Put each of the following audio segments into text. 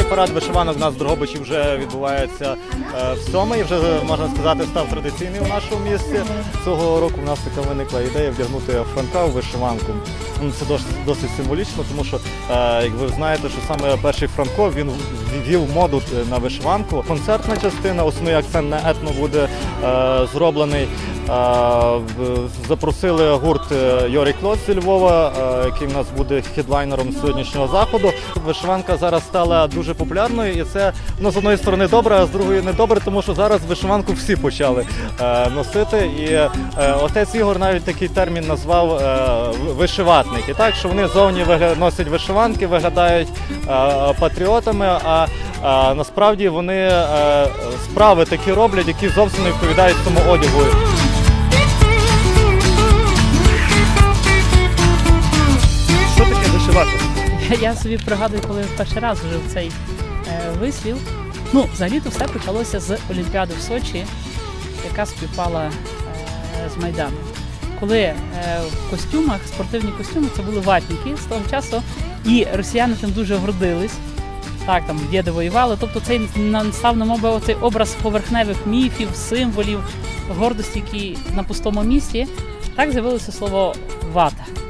парад вишиванок у нас в Дрогобичі вже відбувається е, в сьомий, вже можна сказати, став традиційний у нашому місті. Цього року у нас така виникла ідея вдягнути Франка у вишиванку. Ну, Це досить, символічно, тому що, е, як ви знаєте, що саме перший Франко він ввів моду е, на вишиванку. Концертна частина, основний акцент на етно буде е, зроблений. Запросили гурт е, Йорі Клод зі Львова, е, який в нас буде хедлайнером сьогоднішнього заходу. Вишиванка зараз стала дуже популярною, і це ну, з одної сторони добре, а з другої не добре, тому що зараз вишиванку всі почали е, носити. І отець Ігор навіть такий термін назвав вишиватники. Так, що вони зовні носять вишиванки, виглядають патріотами, а, а насправді вони справи такі роблять, які зовсім не відповідають цьому одягу. Вишивати? Я, собі пригадую, коли перший раз вжив цей е, вислів. Ну, взагалі-то все почалося з Олімпіади в Сочі, яка співпала е, з Майданом. Коли е, в костюмах, спортивні костюми, це були ватники з того часу, і росіяни тим дуже гордились. Так, там діди воювали. Тобто цей став на мову цей образ поверхневих міфів, символів, гордості, які на пустому місці. Так з'явилося слово вата.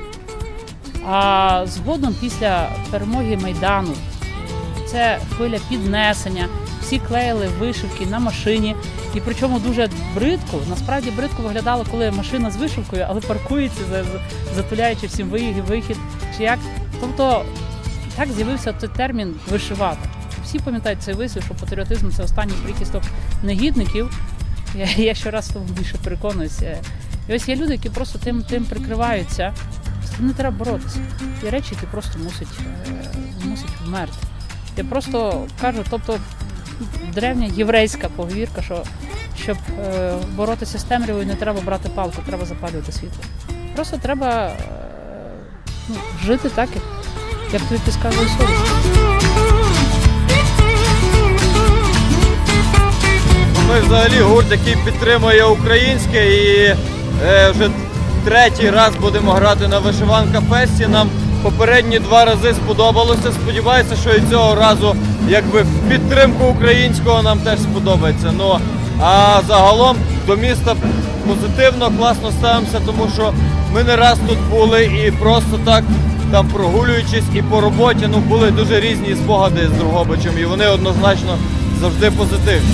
А згодом після перемоги Майдану е, це хвиля піднесення. Всі клеїли вишивки на машині. І причому дуже бридко, насправді бридко виглядало, коли машина з вишивкою, але паркується, за- за- затуляючи всім вихід. Чи як. Тобто так з'явився той термін вишивати. Всі пам'ятають цей вислів, що патріотизм це останній прихисток негідників. Я, я щораз тому більше переконуюся. І ось є люди, які просто тим, тим прикриваються. Тим не треба боротися. Є речі, які просто мусять, е, мусять вмерти. Я просто кажу, тобто древня єврейська поговірка, що щоб е, боротися з темрявою, не треба брати палку, треба запалювати світло. Просто треба е, ну, жити так, як, як тобі підказує совість. Ми взагалі гурт, який підтримує українське і е, вже третій раз будемо грати на вишиванка фесті. Нам попередні два рази сподобалося. Сподіваюся, що і цього разу якби в підтримку українського нам теж сподобається. Ну а загалом до міста позитивно, класно ставимося, тому що ми не раз тут були і просто так. Там прогулюючись і по роботі, ну були дуже різні спогади з Другобичем, і вони однозначно завжди позитивні.